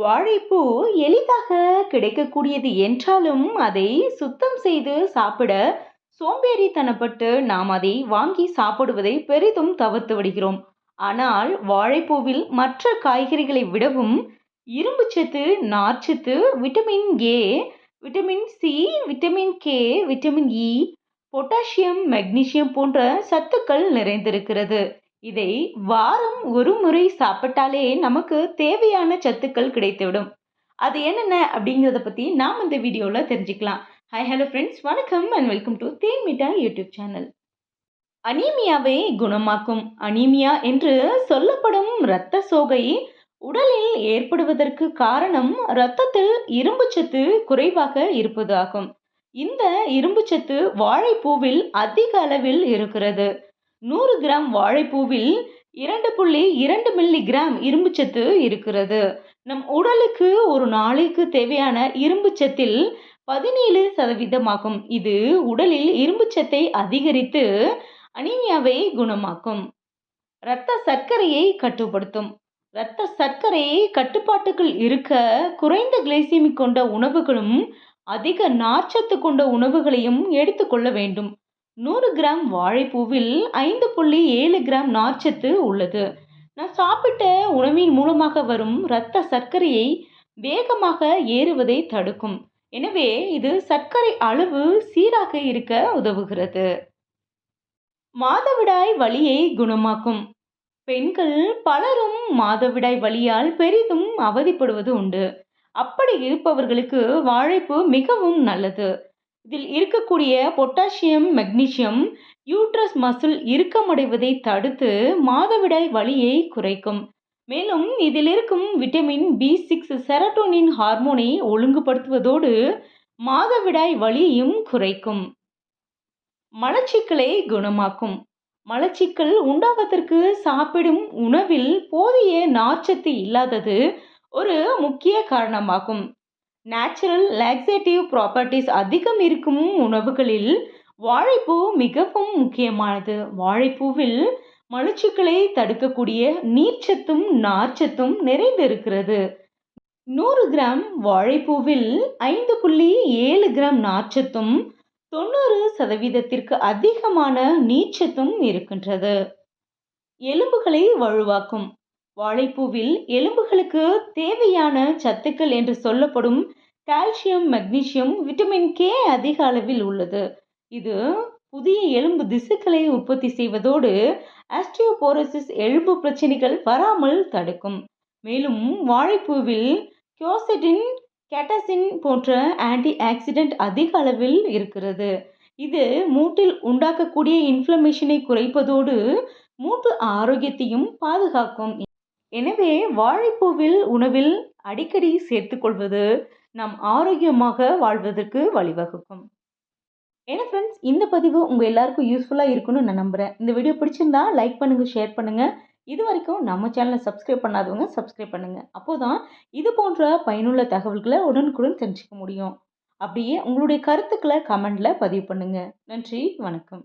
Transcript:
வாழைப்பூ எளிதாக கிடைக்கக்கூடியது என்றாலும் அதை சுத்தம் செய்து சாப்பிட சோம்பேறித்தனப்பட்டு நாம் அதை வாங்கி சாப்பிடுவதை பெரிதும் தவிர்த்து விடுகிறோம். ஆனால் வாழைப்பூவில் மற்ற காய்கறிகளை விடவும் இரும்புச்சத்து நார்ச்சத்து vitamin A vitamin C vitamin K vitamin E potassium magnesium போன்ற சத்துக்கள் நிறைந்திருக்கிறது. இதை வாரம் ஒரு முறை சாப்பிட்டாலே நமக்கு தேவையான சத்துக்கள் கிடைத்துவிடும். அது என்னென்ன அப்படிங்கிறத பற்றி நாம் இந்த வீடியோவில் தெரிஞ்சுக்கலாம். ஹாய் ஹலோ ஃப்ரெண்ட்ஸ் வணக்கம் and welcome to Thenmitta YouTube channel அனீமியாவை குணமாக்கும். அனீமியா என்று சொல்லப்படும் இரத்த சோகை உடலில் ஏற்படுவதற்கு காரணம் இரத்தத்தில் இரும்புச்சத்து குறைவாக இருப்பது ஆகும் இந்த இரும்புச்சத்து வாழைப்பூவில் அதிக அளவில் இருக்கிறது. நூறு கிராம் வாழைப்பூவில் இரண்டு புள்ளி இரண்டு மில்லி கிராம் இரும்புச்சத்து இருக்கிறது. நம் உடலுக்கு ஒரு நாளைக்கு தேவையான இரும்புச்சத்தில் பதினேழு சதவீதமாகும். இது உடலில் இரும்புச்சத்தை அதிகரித்து அனீமியாவை குணமாக்கும். இரத்த சர்க்கரையை கட்டுப்படுத்தும். இரத்த சர்க்கரையை கட்டுப்பாட்டுக்குள் இருக்க குறைந்த கிளைசிமிக் கொண்ட உணவுகளும் அதிக நார்ச்சத்து கொண்ட உணவுகளையும் எடுத்துக்கொள்ள வேண்டும். நூறு கிராம் வாழைப்பூவில் ஐந்து புள்ளி ஏழு கிராம் நார்ச்சத்து உள்ளது. நான் சாப்பிட்ட உணவின் மூலமாக வரும் இரத்த சர்க்கரையை வேகமாக ஏறுவதை தடுக்கும். எனவே இது சர்க்கரை அளவு சீராக இருக்க உதவுகிறது. மாதவிடாய் வலியை குணமாக்கும். பெண்கள் பலரும் மாதவிடாய் வலியால் பெரிதும் அவதிப்படுவது உண்டு. அப்படி இருப்பவர்களுக்கு வாழைப்பு மிகவும் நல்லது. இதில் இருக்கக்கூடிய பொட்டாசியம் மெக்னீசியம் யூட்ரஸ் மசில் இறுக்கமடைவதை தடுத்து மாதவிடாய் வலியை குறைக்கும். மேலும் இதில் இருக்கும் விட்டமின் பி சிக்ஸ் செரட்டோனின் ஹார்மோனை ஒழுங்குபடுத்துவதோடு மாதவிடாய் வலியையும் குறைக்கும். மலச்சிக்கலை குணமாக்கும். மலச்சிக்கல் உண்டாவதற்கு சாப்பிடும் உணவில் போதிய நார்ச்சத்து இல்லாதது ஒரு முக்கிய காரணமாகும். நேச்சுரல் லாக்ஸேட்டிவ் ப்ராப்பர்ட்டிஸ் அதிகம் இருக்கும் உணவுகளில் வாழைப்பூ மிகவும் முக்கியமானது. வாழைப்பூவில் மலச்சுக்களை தடுக்கக்கூடிய நீர்ச்சத்தும் நார்ச்சத்தும் நிறைந்திருக்கிறது. நூறு கிராம் வாழைப்பூவில் ஐந்து புள்ளி ஏழு கிராம் நார்ச்சத்தும் தொண்ணூறு சதவீதத்திற்கு அதிகமான நீச்சத்தும் இருக்கின்றது. எலும்புகளை வலுவாக்கும். வாழைப்பூவில் எலும்புகளுக்கு தேவையான சத்துக்கள் என்று சொல்லப்படும் கால்சியம் மெக்னீசியம் விட்டமின் கே அதிக அளவில் உள்ளது. இது புதிய எலும்பு திசுக்களை உற்பத்தி செய்வதோடு ஆஸ்டியோபோரோசிஸ் எலும்பு பிரச்சனைகள் வராமல் தடுக்கும். மேலும் வாழைப்பூவில் கியோசிட்டின் கேட்டசின் போன்ற ஆன்டி ஆக்சிடென்ட் அதிக அளவில் இருக்கிறது. இது மூட்டில் உண்டாக்கக்கூடிய இன்ஃப்ளமேஷனை குறைப்பதோடு மூட்டு ஆரோக்கியத்தையும் பாதுகாக்கும். எனவே வாழைப்பூவில் உணவில் அடிக்கடி சேர்த்துக்கொள்வது நாம் ஆரோக்கியமாக வாழ்வதற்கு வழிவகுக்கும். ஏன்னா ஃப்ரெண்ட்ஸ் இந்த பதிவு உங்கள் எல்லாருக்கும் யூஸ்ஃபுல்லாக இருக்கும்னு நான் நம்புகிறேன் இந்த வீடியோ பிடிச்சிருந்தா லைக் பண்ணுங்கள் ஷேர் பண்ணுங்கள் இது வரைக்கும் நம்ம சேனலை சப்ஸ்கிரைப் பண்ணாதவங்க சப்ஸ்கிரைப் பண்ணுங்கள் அப்போ தான் இது போன்ற பயனுள்ள தகவல்களை உடனுக்குடன் தெரிஞ்சுக்க முடியும். அப்படியே உங்களுடைய கருத்துக்களை கமெண்டில் பதிவு பண்ணுங்கள் நன்றி வணக்கம்.